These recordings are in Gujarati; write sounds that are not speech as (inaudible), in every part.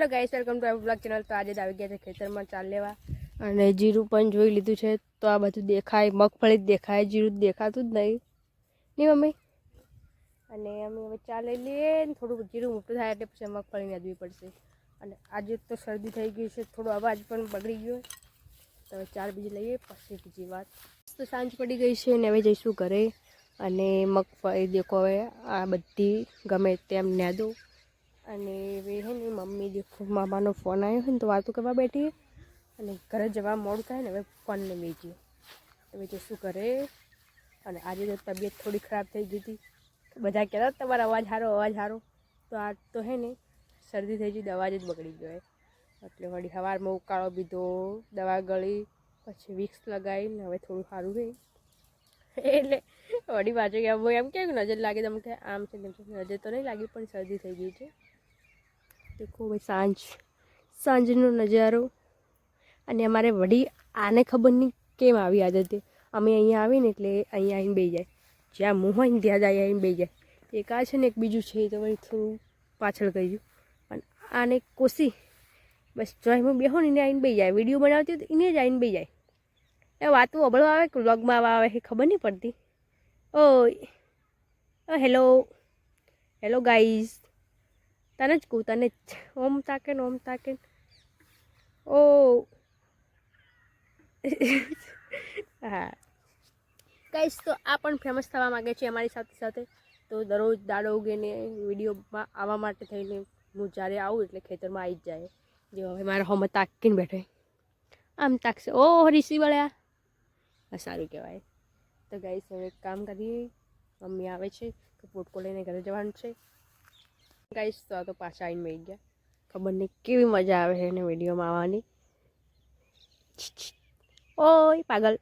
Hello guys, welcome to blog channel તો આજે આવી ગયા છે ખેતરમાં ચાલ લેવા. અને જીરું પણ જોઈ લીધું છે. તો આ બધું દેખાય, મગફળી જ દેખાય, જીરું દેખાતું જ નહીં. નહીં મમ્મી? અને અમે હવે ચા લઈ લઈએ થોડું જીરું મોટું થાય એટલે પછી મગફળી નાદવી પડશે. અને આજે તો શરદી થઈ ગઈ છે, થોડો અવાજ પણ બગડી ગયો. તો હવે ચાર બીજી લઈએ પછી બીજી વાત. તો સાંજ પડી ગઈ છે ને હવે જઈશું ઘરે. અને મગફળી દેખો હવે આ બધી ગમે તેમ નાદો અને એ હે ને મમ્મી જે મામાનો ફોન આવ્યો હોય ને તો વાતો કરવા બેઠી અને ઘરે જવા મોડું થાય ને, હવે ફોનને વેચ્યું હવે શું કરે? અને આજે તો તબિયત થોડી ખરાબ થઈ ગઈ હતી. બધા કહેતા તમારો અવાજ સારો અવાજ સારો. તો આ તો હે ને, શરદી થઈ ગઈ, દવા જ બગડી ગયો. એટલે વળી સવારમાં ઉકાળો પીધો, દવા ગળી, પછી વિક્સ લગાવીને હવે થોડું સારું રહે. એટલે વળી પાછું કે એમ કે નજર લાગે તમને કે આમ તેમ છે. નજર તો નહીં લાગી, પણ શરદી થઈ ગઈ છે. દેખો ભાઈ, સાંજ. સાંજનો નજારો. અને અમારે વડી આને ખબર નહીં કેમ આવી આદત અમે અહીંયા આવીને એટલે અહીંયા આવીને બે જાય. જ્યાં મોહ હોય ત્યાં જ અહીંયા આવીને બે જાય. એક આ છે ને એક બીજું છે એ તો વળી થોડું પાછળ કહી અને આને કોશી બસ જો એમાં બેહો ને એને આવીને બે જાય. વીડિયો બનાવતી હોય તો એને જ આવીને બે જાય. એ વાતું અબળો આવે કે વ્લોગમાં આવે એ ખબર નહીં પડતી. ઓય. હેલો. Hello guys. તને જ કહું, તને જ. ઓમ તાકે ઓમ તાકે ને. ઓ. હા. કઈશ તો આ પણ ફેમસ થવા માગે છે અમારી સાથે સાથે. તો દરરોજ દાડો ઉગીને વિડીયોમાં આવવા માટે થઈને હું જ્યારે આવું એટલે ખેતરમાં આવી જ જાય. જે હવે મારા હોમ તાકીને બેઠે આમ તાકશે. ઓ, ઋષિ વળ્યા. સારું કહેવાય. તો ગાઈસ હવે એક કામ કરીએ. મમ્મી આવે છે, તો પોટકો લઈને ઘરે જવાનું છે. ગાઈસ તો આ તો પાછા આવીને મળી ગયા. ખબર નહીં કેવી મજા આવે છે એને વિડીયોમાં આવવાની. ઓય પાગલ.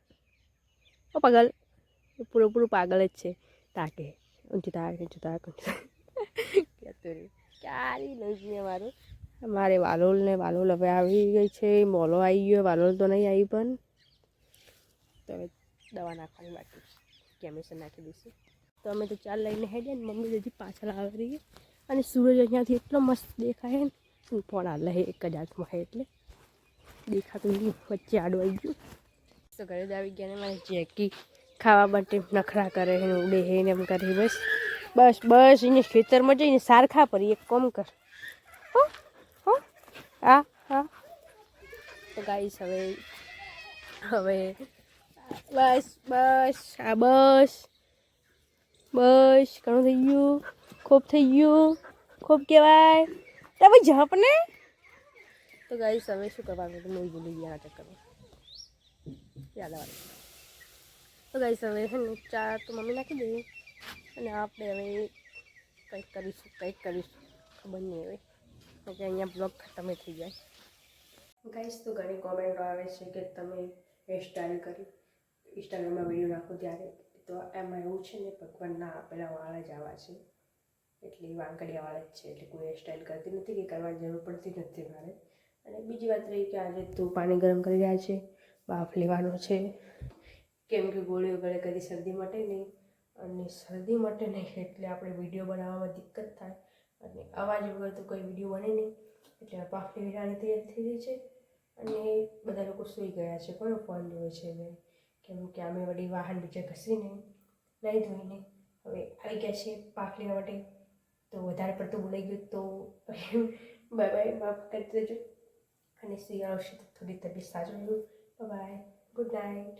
ઓ પાગલ. પૂરું પૂરું પાગલ જ છે. તાકે. ઊંચી તાક ઊંચી તાક ક્યારી લઈ જઈએ મારું મારે વાલોલ ને વાલોલ હવે આવી ગઈ છે. મોલો આવી ગયો. વાલોલ તો નહીં આવી પણ. તો હવે દવા નાખવાની બાકી છે. નાખી દઈશું. તો અમે તો ચાલ લઈને હેડ્યા ને મમ્મી હજી પાછળ આવી રહી અને સૂરજ અહીંયાથી એટલો મસ્ત દેખાય ને. શું પણ આ લહે એક જ હાથમાં હે એટલે. દેખાતું નહીં, વચ્ચે આડું આવી ગયું. તો ઘરે જ આવી ગયા ને મારે જેકી ખાવા માટે નખરા કરે ને ઉડે હે ને એમ કરી બસ બસ બસ, એને ખેતરમાં જઈને સારખા પરી, એક કોમ કર. હો હો હા હા તો ગાઈસ હવે હવે, બસ બસ, આ બસ બસ, ઘણું થઈ ગયું. ખૂબ થઈ ગયું. ખૂબ કહેવાય. તમે જપ ને તો ગાઈસ હવે શું કરવાનું? હતું હું ભૂલી ગયા ચક્કરમાં યાદ આવે. તો ગાઈસ હવે છે ને ચા તો મમ્મી નાખી દઈએ અને આપણે હવે કંઈક કરીશું કંઈક કરીશું. ખબર નહીં હવે. તો કે અહીંયા બ્લોગ ખતમ થઈ જાય. ગાઈસ તો ઘણી કોમેન્ટો આવે છે કે તમે હેરસ્ટાઈલ કરી ઇન્સ્ટાગ્રામમાં વીડિયો નાખો ત્યારે. તો એમાં એવું છે ને ભગવાનના આપેલા વાળ જ આવા છે. એટલે વાંકડિયા વાળ જ છે, એટલે કોઈ હેરસ્ટાઈલ કરતી નથી કે કરવાની જરૂર પડતી નથી મારે. અને બીજી વાત રહી કે આજે તું પાણી ગરમ કરી રહ્યા છે, બાફ લેવાનો છે. કેમ કે ગોળીઓ ગળે કદી શરદી માટે નહીં, અને શરદી માટે નહીં એટલે આપણે વીડિયો બનાવવામાં દિક્કત થાય. અને અવાજ વગર તો કોઈ વીડિયો બને નહીં, એટલે બાફલી લેવાની તૈયાર થઈ ગઈ છે. અને બધા લોકો સૂઈ ગયા છે, કોનો ફોન જોવે છે મેં? કેમ કે અમે વળી વાહન બીજા ઘસીને નહીં ધોઈને હવે આવી ગયા છે પાક લેવા માટે. તો વધારે પડતું બોલાઈ ગયું તો (laughs) બાય બાય માફ કરી દેજો. અને શિયાળો છે તો થોડી તબિયત સાચું બાય ગુડ નાઇટ